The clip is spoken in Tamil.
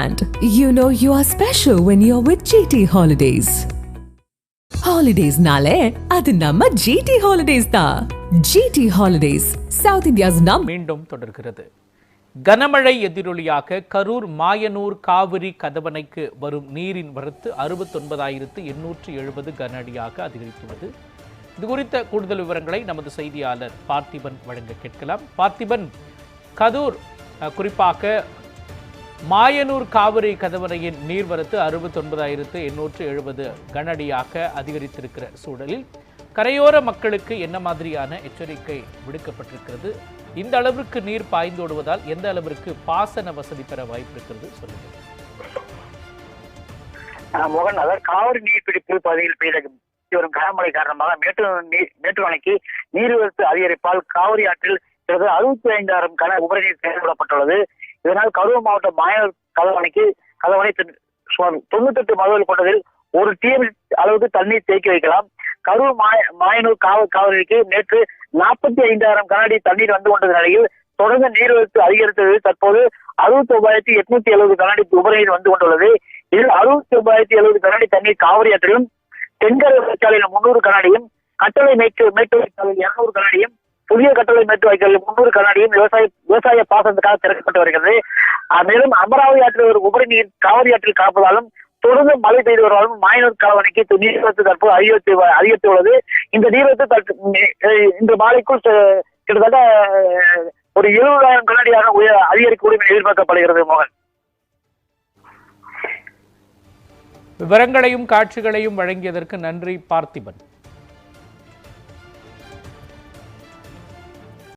brand. you know you are special when you're with GT Holidays. ஹாலிடேஸ்னாலே அது நம்ம ஜிடி ஹாலிடேஸ் தான். ஜிடி ஹாலிடேஸ் சவுத் இந்தியாஸ் நாம் மீண்டும் தொடர்கிறது கனமழை எதிரொலியாக கரூர் மாயனூர் காவிரி கதவணைக்கு வரும் நீரின் வரத்து அறுபத்தொன்பதாயிரத்து எண்ணூற்று எழுபது கன அடியாக அதிகரித்துள்ளது இது குறித்த கூடுதல் விவரங்களை நமது செய்தியாளர் பார்த்திபன் வழங்க கேட்கலாம் பார்த்திபன் கரூர் குறிப்பாக மாயனூர் காவிரி கதவணையின் நீர்வரத்து அறுபத்தொன்பதாயிரத்து எண்ணூற்று எழுபது கனஅடியாக அதிகரித்திருக்கிற சூழலில் கரையோர மக்களுக்கு என்ன மாதிரியான எச்சரிக்கை விடுக்கப்பட்டிருக்கிறது? இந்த அளவிற்கு நீர் பாய்ந்தோடுவதால் எந்த அளவிற்கு பாசன வசதி பெற வாய்ப்பு இருக்கிறது சொல்லுங்க மோகன் அதாவது காவிரி நீர்பிடிப்பு பகுதியில் பெய்த வரும் கனமழை காரணமாக மேட்டூர் நீர் மேட்டூர் அணைக்கு நீர்வரத்து அதிகரிப்பால் காவிரி ஆற்றில் அறுபத்தி ஐந்தாயிரம் கன உபரிநீர் செயல்படப்பட்டுள்ளது இதனால் கரூர் மாவட்டம் மாயனூர் கதவணைக்கு கதவணை தென்- சுமார் தொண்ணூத்தெட்டு மதுவில் கொண்டதில் ஒரு டிஎம் அளவுக்கு தண்ணீர் தேக்கி வைக்கலாம். கரூர் மாய மாயனூர் காவல் காவிரிக்கு நேற்று நாற்பத்தி ஐந்தாயிரம் கனஅடி தண்ணீர் வந்து கொண்டது நிலையில் தொடர்ந்து நீர்வரத்து அதிகரித்தது. தற்போது அறுபத்தி ஒன்பதாயிரத்தி எட்நூத்தி எழுபது கனஅடி உபரிநீர் வந்து கொண்டுள்ளது. இதில் அறுபத்தி ஒன்பதாயிரத்தி எழுபது கனஅடி தண்ணீர் காவிரி ஆற்றிலும் தென்கரை சாலையில் முன்னூறு கனஅடியும் கட்டளை மேற்கு மேட்டு சாலையில் இருநூறு கனஅடியும் புதிய கட்டளை மேட்டு வாய்க்காலில் முன்னூறு கண்ணாடியும் விவசாய விவசாய பாசனத்துக்காக திறக்கப்பட்டு வருகிறது. மேலும் அமராவதி ஆற்றில் ஒரு உபரி நீர் காவிரி ஆற்றில் காப்பதாலும் தொடர்ந்து மழை பெய்து வருவதாலும் மாயனூர் கலவணைக்கு நீர்வரத்து தற்போது அதிகரித்து அதிகரித்துள்ளது இந்த நீர்வரத்து தற்ப- இந்த மாலைக்குள் கிட்டத்தட்ட ஒரு எழுபதாயிரம் கண்ணாடியாக உயர் அதிகரிக்கக்கூடும் என எதிர்பார்க்கப்படுகிறது மோகன். விவரங்களையும் காட்சிகளையும் வழங்கியதற்கு நன்றி பார்த்திபன்.